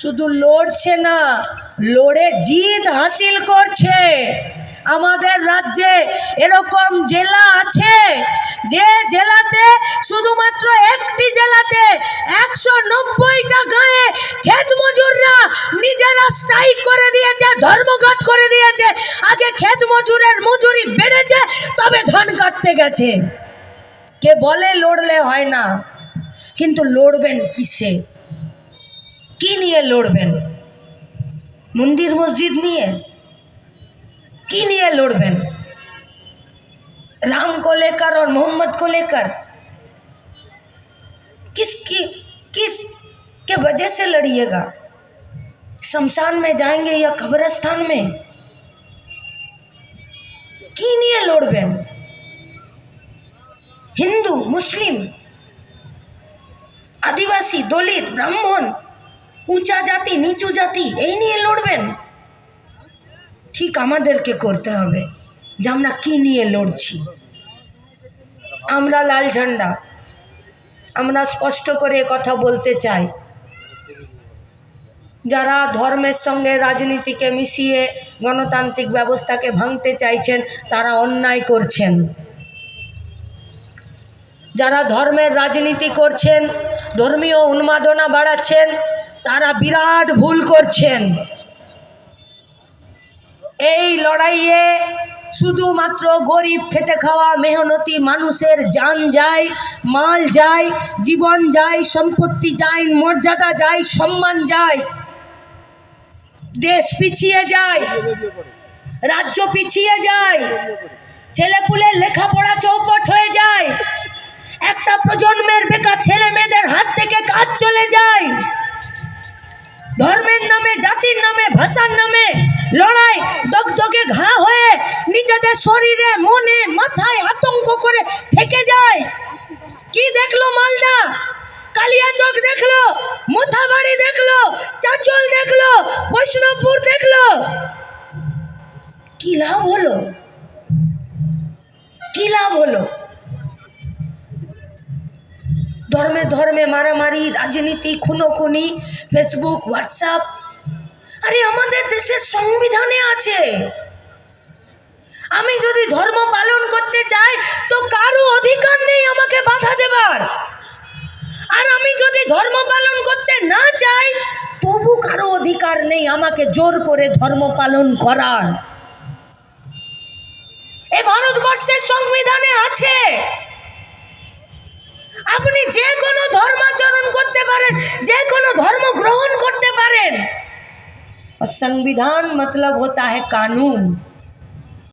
শুধু লড়ছে না, লড়ে জিত হাসিল করছে। আমাদের রাজ্যে এরকম জেলা আছে, যে জেলাতে শুধুমাত্র একটি জেলাতে একশো নব্বইটা গায়ে ক্ষেত মজুররা নিজেরা স্ট্রাইক করে দিয়েছে, ধর্মঘট করে দিয়েছে। আগে ক্ষেত মজুরের মজুরি বেড়েছে, তবে ধান কাটতে গেছে। কে বলে লড়লে হয় না, কিন্তু লড়বেন কিসে? কি নিয়ে লড়বেন মন্দির মসজিদ নিয়ে কি নিয়ে लड़बेन राम को लेकर और मोहम्मद को लेकर किस की किस के वजह से लड़िएगा शमशान में जाएंगे या कब्रस्तान में কি নিয়ে লড়বেন হিন্দু মুসলিম আদিবাসী দলিত ব্রাহ্মণ উঁচা জাতি, নিচু জাতি, এই নিয়ে লড়বেন? ঠিক আমাদেরকে করতে হবে যে আমরা কী নিয়ে লড়ছি। আমরা লাল ঝান্ডা। আমরা স্পষ্ট করে কথা বলতে চাই। যারা ধর্মের সঙ্গে রাজনীতিকে মিশিয়ে গণতান্ত্রিক ব্যবস্থাকে ভাঙতে চাইছেন, তারা অন্যায় করছেন। যারা ধর্মের রাজনীতি করছেন, ধর্মীয় উন্মাদনা বাড়াচ্ছেন তারা বিরাট ভুল করছেন। এই লড়াইয়ে শুধুমাত্র গরিব খেটে খাওয়া, মেহনতি মানুষের যান যায়, মাল যায়, জীবন যায়, সম্পত্তি যায়, মর্যাদা যায়, সম্মান যায়। দেশ পিছিয়ে যায়, রাজ্য পিছিয়ে যায় ছেলেপুলের লেখাপড়া চৌপট হয়ে যায়, একটা প্রজন্মের বেকার ছেলে মেয়েদের হাত থেকে কাজ চলে যায়। ধর্মের নামে, জাতির নামে, ভাষার নামে লড়াই দগদগে ঘা হয়ে নিজেদের শরীরে, মনে, মাথায় আতঙ্ক করে থেকে যায়। কি দেখল মালদা? কালিয়াচক দেখল, মোথাবাড়ি দেখল, চাচল দেখল, বৈষ্ণবপুর দেখল। কি লাভ হলো? কি লাভ হলো? ধর্মে ধর্মে মারামারি, রাজনীতি, খুনোখুনি ফেসবুক হোয়াটসঅ্যাপ আরে আমাদের দেশের সংবিধানে আছে। আমি যদি ধর্ম পালন করতে চাই, তো কারও অধিকার নেই আমাকে বাধা দেবার। আর আমি যদি ধর্ম পালন করতে না চাই, তবু কারও অধিকার নেই আমাকে জোর করে ধর্ম পালন করার। এ ভারতবর্ষের সংবিধানে আছে। আপনি যে কোনো ধর্মাচরণ করতে পারেন যে কোনো ধর্ম গ্রহণ করতে পারেন और संविधान मतलब होता है कानून